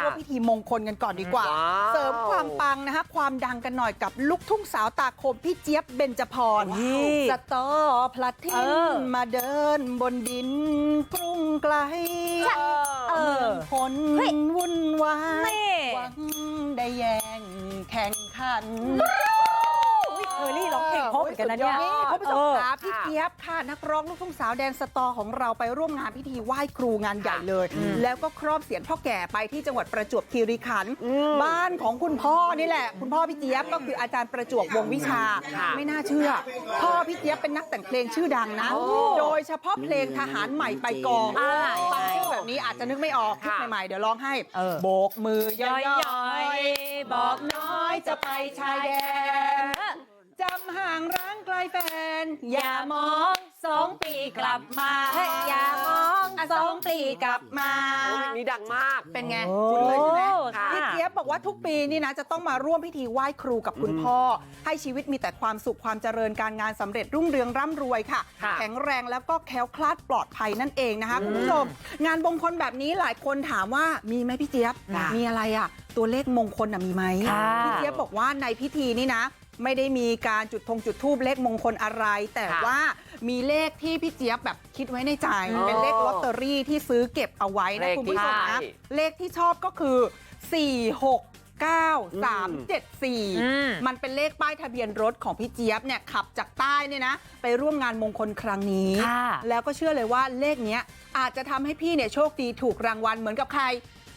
ร่วมพิธีมงคลกันก่อนดีกว่าว้าวเสริมความปังนะคะความดังกันหน่อยกับลูกทุ่งสาวตาคมพี่เจี๊ยบเบญจพรนี่สตอพลัดทิ้เองอมาเดินบนดินกรุงไกลเออผลวุ่นวายนี่หวังได้แย่งแข่งขันเออ รี่ร้องเพลงเพราะเหมือนกันนะเนี่ยคุณผู้ชมเออคะพี่เจี๊ยบค่ะนักร้องลูกทุ่งสาวแดนสตอของเราไปร่วมงานพิธีไหว้ครูงานใหญ่เลย แล้วก็ครอบเสียนพ่อแก่ไปที่จังหวัดประจวบคีรีขันธ์บ้านของคุณพ่อนี่แหละ คุณพ่อพี่เจี๊ยบก็คืออาจารย์ประจวบวงวิชาค่ะไม่น่าเชื่อ พ่อพี่เจี๊ยบเป็นนักแต่งเพลงชื่อดังนะ โดยเฉพาะเพลงทหารใหม่ไปกองอ่าฟังชื่อแบบนี้อาจจะนึกไม่ออกคิดค่ะใหม่ๆเดี๋ยวร้องให้เออโบกมือย่ย้ออยยๆๆบบออกกน้น้ออยยจะจะไปไปชาชายยแดแดนน จำห่างร้างไกลแฟน อย่ามองสองปีกลับมาเฮ้ยอย่ามองอะสสอองงปีปีกกลัลับบมา โอ้ยนี่ดังมาก เป็นไงโอ้คุ้นเลยใช่ไหมค่ะ พี่เจี๊ยบบอกว่าทุกปีนี่นะจะต้องมาร่วมพิธีไหว้ครูกับคุณพ่อ ให้ชีวิตมีแต่ความสุขความเจริญการงานสำเร็จรุ่งเรืองร่ำรวยค่ะ ค่ะ แข็งแรงแล้วก็แคล้วคลาดปลอดภัยนั่นเองนะคะคุณผู้ชม งานมงคลแบบนี้หลายคนถามว่ามีไหมพี่เจี๊ยบ ค่ะมีอะไรอะ ตัวเลขมงคลน่ะมีไหมค่ะ พี่เจี๊ยบบอกว่าในพิธีนี้นะ ไม่ได้มีการจุดธงจุดทูบเลขมงคลอะไร แต่ค่ะว่ามีเลขที่พี่เจี๊ยบแบบคิดไว้ในใจอ๋อเป็นเลขลอตเตอรี่ที่ซื้อเก็บเอาไว้นะเลขคุณผู้ชมที่นะได้เลขที่ชอบก็คือ 4 6 9 3 7อืม4มันเป็นเลขป้ายทะเบียนรถของพี่เจี๊ยบเนี่ยขับจากใต้เนี่ยนะไปร่วมงานมงคลครั้งนี้ค่ะแล้วก็เชื่อเลยว่าเลขเนี้ยอาจจะทำให้พี่เนี่ยโชคดีถูกรางวัลเหมือนกับใคร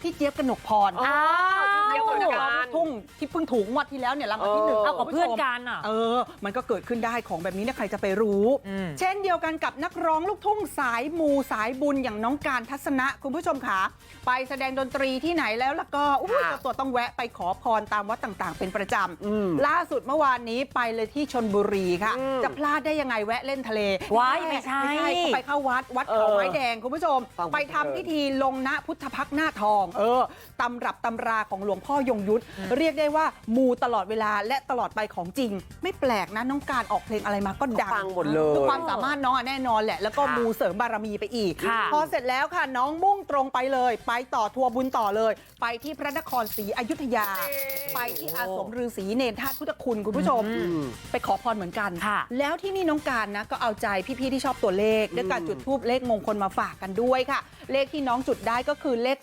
พี่เจี๊ยบกนกพรอ๋ออ้าวเจี๊ยบกนกพรลูกทุ่งที่เพิ่งถูกงวดที่แล้วเนี่ยรางวัลที่หนึ่งเอากับเพื่อนกันอะเออ มันก็เกิดขึ้นได้ของแบบนี้เนี่ยใครจะไปรู้อืมเช่นเดียวกันกับนักร้องลูกทุ่งสายมูสายบุญอย่างน้องการทัศนะคุณผู้ชมค่ะไปแสดงดนตรีที่ไหนแล้วแล้วก็อุ้ยค่ะเจ้าตัวต้องแวะไปขอพรตามวัดต่างๆ เป็นประจอืมำล่าสุดเมื่อวานนี้ไปเลยที่ชนบุรีค่ะอืมจะพลาดได้ยังไงแวะเล่นทะเลว้ายไม่ใช่เขาไปเข้าวัดวัดเออเขาไม้แดงคุณผู้ชมฟังไปทำพิธีลงณพุทธพักตร์หน้าทองเออตำรับตำราของหลวงพ่อยงยุทธเรียกได้ว่ามูตลอดเวลาและตลอดไปของจริง ไม่แปลกนะน้องการออกเพลงอะไรมาก็ดังฟังหมดเลยคือความสามารถน้องอะแน่นอนแหละ แล้วก็ค่ะมูเสริมบารมีไปอีกค่ะพอเสร็จแล้วค่ะน้องมุ่งตรงไปเลย ไปต่อทัวร์บุญต่อเลย ไปที่พระนครศรีอยุธยา ไปที่อาสมฤาษีเนรธาตุพุทธคุณคุณผู้ชมอืมไปขอพรเหมือนกันค่ะแล้วที่นี่น้องการนะก็เอาใจพี่ๆที่ชอบตัวเลขด้วยการจุดทูบเลขมงคลมาฝากกันด้วยค่ะ เลขที่น้องจุดได้ก็คือเลข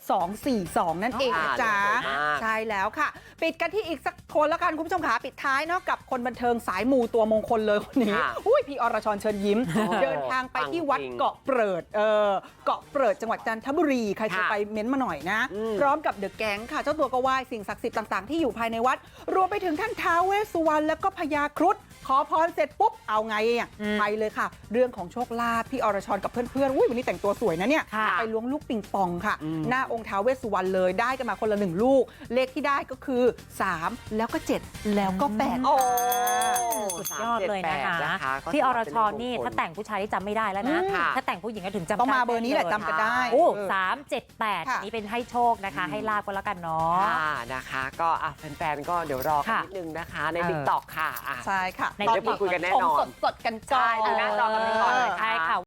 242 นั่นเองนะจ๊ะอ่าเลขสวยมากใช่แล้วค่ะ ปิดกันที่อีกสักคนแล้วกันคุณผู้ชมขาปิดท้ายเนาะกับคนบันเทิงสายมูตัวมงคลเลยคนนี้ค่ะอุ้ยพี่อรชรเชิญยิ้มโอ้เดินทางไปที่วัดปังจริงเกาะเปิดเออเกาะเปิดจังหวัดจันทบุรีใครจะค่ะไปเม้นต์มาหน่อยนะอืมพร้อมกับเดอะแก๊งค่ะ เจ้าตัวก็ไหว้สิ่งศักดิ์สิทธิ์ต่างๆ ที่อยู่ภายในวัด รวมไปถึงท่านท้าวเวสสุวรรณแล้วก็พญาครุฑ ขอพรเสร็จปุ๊บเอาไงอะอืมไปเลยค่ะ เรื่องของโชคลาภพี่อรชรกับเพื่อนๆอุ้ยวันนี้แต่งตัวสวยนะเนี่ยค่ะไปล้วงลูกปิงปองค่ะอืมหน้าองค์ท้าวเวสสุวรรณเลยได้กันมาคนละหนึ่งลูก เลขที่ได้ก็คือ 3 แล้วก็ 7 แล้วก็8โอ้ สุดยอดเลยนะคะ378นะคะก็พี่อรชรเป็นนี่มงคลถ้าแต่งผู้ชายที่จำไม่ได้แล้วนะอืมค่ะถ้าแต่งผู้หญิงก็ถึงจำต้องมาได้เบอร์นี้แหละยจำกันได้โอ้เออสามเจ็ดแปดค่ะอันนี้เป็นให้โชคนะคะ ให้ลาบก็แล้วกันเนาะค่ะนะคะ ก็อะแฟนๆก็เดี๋ยวรอกันค่ะนิดนึงนะคะ ในเออติ๊กต็อกค่ะอะใช่ค่ะในตอนเดี๋ยวพูดคุยกันแน่นอนชมสดๆกันก่อนใช่ดูหน้าจอกันไปก่อนเลยใช่ค่ะ